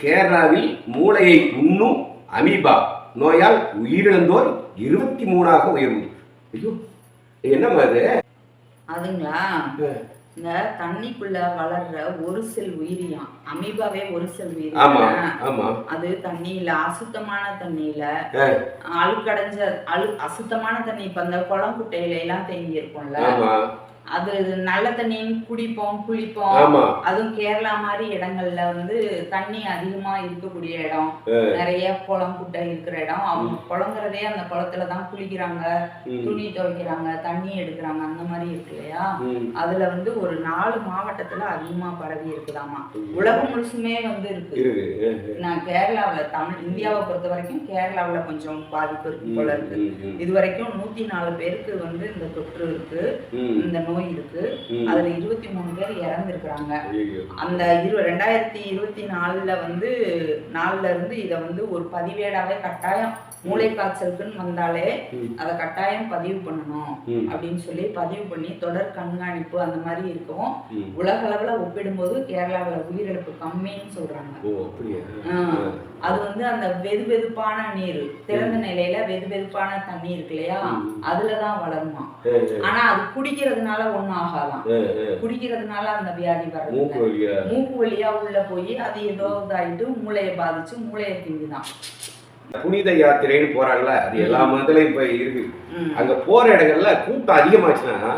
கேரளாவில் மூளையை உண்ணும் அமீபா நோயால் உயிரிழந்தோர் இருபத்தி மூணாக உயர்வு ஐயோ என்னம்மா அது அதுங்களா? இந்த தண்ணிக்குள்ள வளர்ற ஒரு செல் உயிரியம் அமீபாவே ஒரு செல் உயிரியம் அது தண்ணியில அசுத்தமான தண்ணியில அழுக்கடைஞ்ச அழு அசுத்தமான தண்ணி இப்ப அந்த குளம் குட்டையில எல்லாம் தேங்கி இருக்கும்ல அது நல்ல தண்ணின்னு குடிப்போம் குளிப்போம். அதுவும் கேரளா மாதிரி இடங்கள்ல வந்து தண்ணி அதிகமா இருக்கக்கூடிய இடம். நிறைய குளம் குட்டை இருக்கிற இடம். அவங்க குளங்குறதே அந்த குளத்துல தான் குளிக்கிறாங்க. துணி துவைக்கிறாங்க தண்ணி எடுக்கிறாங்க அந்த மாதிரி இருக்கு இல்லையா? அதுல வந்து ஒரு நாலு மாவட்டத்துல அதிகமா பரவி இருக்குதாமா. உலகம் முழுசுமே வந்து இருக்கு. நான் கேரளாவுல தமிழ் இந்தியாவை பொறுத்த வரைக்கும் கேரளாவுல கொஞ்சம் பாதிப்பு இருக்கு போல இருக்கு. இது வரைக்கும் நூத்தி நாலு பேருக்கு வந்து இந்த தொற்று இருக்கு. இந்த நோய் இருக்கு. ம். அதுல இருபத்தி மூணு பேர் இறந்திருக்கிறாங்க. அந்த இரு ரெண்டாயிரத்தி இருபத்தி நாலுல வந்து நாலுல இருந்து இதை வந்து ஒரு பதிவேடாவே கட்டாயம் மூளை காய்ச்சலுக்குன்னு வந்தாலே அதை கட்டாயம் பதிவு பண்ணணும் அப்படின்னு சொல்லி பதிவு பண்ணி தொடர் கண்காணிப்பு அந்த மாதிரி இருக்கும். உலக அளவுல ஒப்பிடும்போது கேரளாவுல உயிரிழப்பு கம்மின்னு சொல்றாங்க. அது வந்து அந்த வெது வெதுப்பான நீர் திறந்த நிலையில வெது வெதுப்பான தண்ணி இருக்கு இல்லையா. அதுலதான் வளருமா? ஆனா அது குடிக்கிறதுனால ஆ. குடிக்கிறதுனால அந்த வியாதி வர்றது மூக்கு வழியா உள்ள போய் அது ஏதோ இதாயிட்டு மூளையை பாதிச்சு மூளையை திங்குதான். புனித யாத்திரைன்னு போறாங்களா அது எல்லா மதத்துலயும் இப்ப இருக்கு. அங்க போற இடங்கள்ல கூட்டம் அதிகமாச்சுன்னா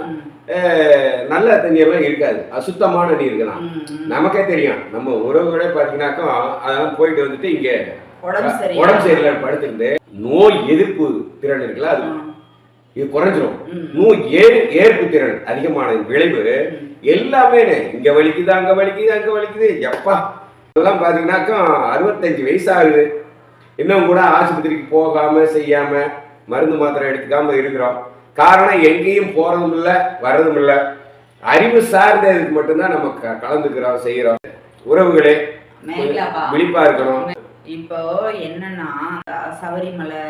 நல்ல தண்ணியெல்லாம் இருக்காது. அசுத்தமான நீர் தான் ம். ம். நமக்கே தெரியும். நம்ம உறவுகளே பார்த்தீங்கன்னாக்கா அதெல்லாம் போயிட்டு வந்துட்டு இங்க உடம்பு சரி உடம்பு சரியில்லை படுத்துருந்து நோய் எதிர்ப்பு திறன் இருக்குல்ல அது இது குறைஞ்சிரும். நோய் ஏ ஏற்பு திறன் அதிகமான விளைவு எல்லாமே இங்க வலிக்குது அங்க வலிக்குது அங்க வலிக்குது. எப்பா? இதெல்லாம் பாத்தீங்கன்னாக்கா அறுபத்தஞ்சு வயசு ஆகுது இன்னும் கூட ஆஸ்பத்திரிக்கு போகாம செய்யாம மருந்து மாத்திரை எடுத்துக்காம இருக்கிறோம். காரணம் எங்கேயும் போறதும் இல்ல வர்றதும் இல்ல. அறிவு சார்ந்த இதுக்கு மட்டும்தான் நம்ம கலந்துக்கிறோம் செய்யறோம். உறவுகளே விழிப்பா இருக்கணும். இப்போ என்னன்னா சபரிமலை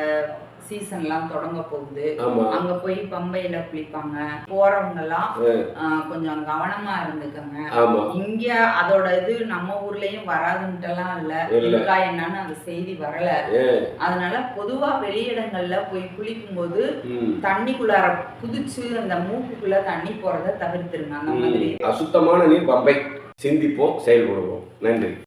சீசன் எல்லாம் தொடங்க போகுது. அங்க போய் பம்பையில குளிப்பாங்க. போறவங்க எல்லாம் கொஞ்சம் கவனமா இருந்துக்கங்க. இங்க அதோட இது நம்ம ஊர்லயும் வராதுன்ட்டுலாம் இல்ல. இல்ல. இருக்கா என்னன்னு அந்த செய்தி வரல. அதனால பொதுவா வெளியிடங்கள்ல போய் குளிக்கும்போது ம். தண்ணிக்குள்ளார குதிச்சு அந்த மூக்குக்குள்ள தண்ணி போறத தவிர்த்துருங்க. அந்த மாதிரி. அசுத்தமான நீர் பம்பை. சிந்திப்போம் செயல்படுவோம். நன்றி.